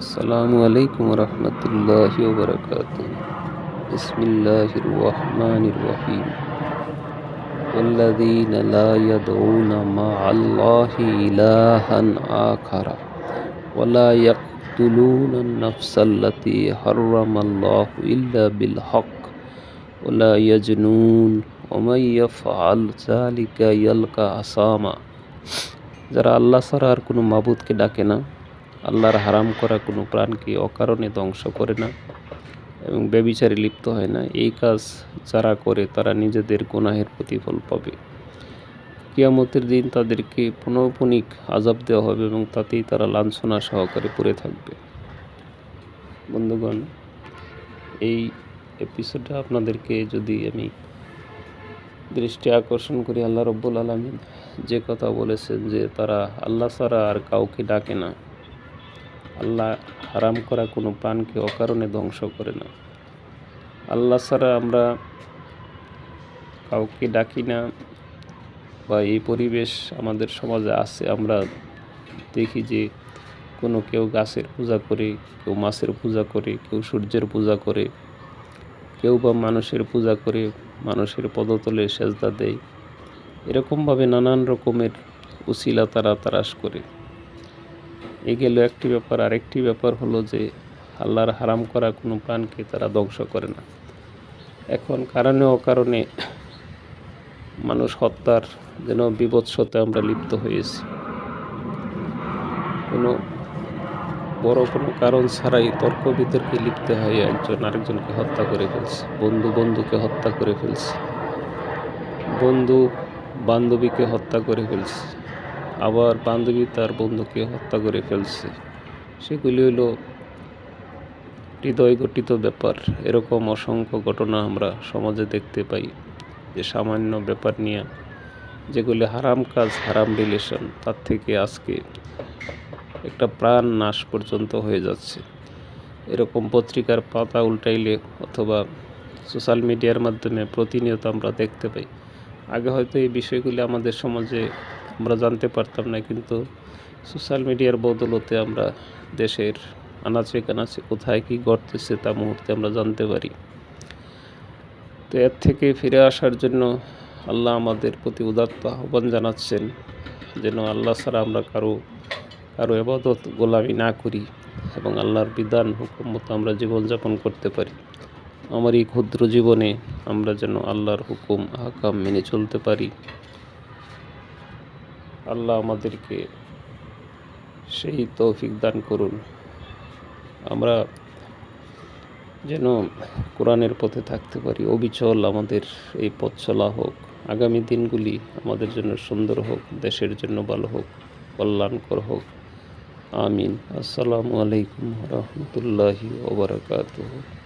السلام عليكم ورحمة الله وبركاته بسم الله الرحمن الرحيم والذين لا يدعون مع الله إلها آخر ولا يقتلون النفس التي حرم الله إلا بالحق ولا يجنون ومن يفعل ذلك يلقى عصاما যারা আল্লাহ ছাড়া আর কোনো মাবুদকে ডাকে না আল্লাহর হারাম করা কোনো প্রাণকে অকারণে ধ্বংস করে না এবং ব্যবিচারে লিপ্ত হয় না। এই কাজ যারা করে, তারা নিজেদের গুনাহের প্রতিফল পাবে। কিয়ামতের দিন তাদেরকে পুনঃপুনিক আজাব দেওয়া হবে এবং তাতেই তারা লাঞ্ছনা সহকারে পড়ে থাকবে। বন্ধুগণ, এই এপিসোডটা আপনাদেরকে যদি আমি দৃষ্টি আকর্ষণ করি, আল্লাহ রব্বুল আলমিন যে কথা বলেছেন যে তারা আল্লাহ ছাড়া আর কাউকে ডাকে না। আল্লাহ হারাম করা কোনো প্রাণকে অকারণে ধ্বংস করে না। আল্লাহ ছাড়া আমরা কাউকে ডাকি না বা এই পরিবেশ আমাদের সমাজে আছে, আমরা দেখি যে কোনো কেউ গাছের পূজা করে, কেউ মাছের পূজা করে, কেউ সূর্যের পূজা করে, কেউ বা মানুষের পূজা করে, মানুষের পদতলে সেজদা দেয়। এরকমভাবে নানান রকমের উসিলা তারা তারাস করে। এ গেল একটি ব্যাপার, আরেকটি ব্যাপার হলো যে আল্লাহর হারাম করা কোনো প্রাণকে তারা ধ্বংস করে না। এখন কারণে অকারণে মানুষ হত্যার যেন বিভৎসতে আমরা লিপ্ত হয়েছি। কোনো বড় কোনো কারণ ছাড়াই তর্ক বিতর্কে লিপ্ত হয়ে একজন আরেকজনকে হত্যা করে ফেলছে, বন্ধু বন্ধুকে হত্যা করে ফেলছে, বন্ধু বান্ধবীকে হত্যা করে ফেলছে। আবার বান্ধবী তার বন্ধুকে হত্যা করে ফেলছে। সেগুলি হলো হৃদয় গঠিত ব্যাপার। এরকম অসংখ্য ঘটনা আমরা সমাজে দেখতে পাই। যে সামান্য ব্যাপার নিয়ে যেগুলি হারাম কাজ, হারাম রিলেশন তার থেকে আজকে একটা প্রাণ নাশ পর্যন্ত হয়ে যাচ্ছে। এরকম পত্রিকার পাতা উল্টাইলে অথবা সোশ্যাল মিডিয়ার মাধ্যমে প্রতিনিয়ত আমরা দেখতে পাই। আগে হয়তো এই বিষয়গুলি আমাদের সমাজে আমরা জানতে পারতাম না, কিন্তু সোশ্যাল মিডিয়ার বদলতে আমরা দেশের আনাচে কানাচে কোথায় কী ঘটতেছে তা মুহূর্তে আমরা জানতে পারি। তো এর থেকে ফিরে আসার জন্য আল্লাহ আমাদের প্রতি উদাত্ত আহ্বান জানাচ্ছেন যেন আল্লাহ ছাড়া আমরা কারও কারও এবাদত গোলামি না করি এবং আল্লাহর বিধান, হুকুম মতো আমরা জীবনযাপন করতে পারি। আমার এই ক্ষুদ্র জীবনে আমরা যেন আল্লাহর হুকুম, আহকাম মেনে চলতে পারি। আল্লাহ আমাদেরকে সেই তৌফিক দান করুন। আমরা যেন কোরআনের পথে থাকতে পারি, অবিচল আমাদের এই পথ চলা হোক, আগামী দিনগুলি আমাদের জন্য সুন্দর হোক, দেশের জন্য ভালো হোক, কল্যাণকর হোক। আমিন। আসসালামু আলাইকুম রহমতুল্লাহি ওবরাকাতুহ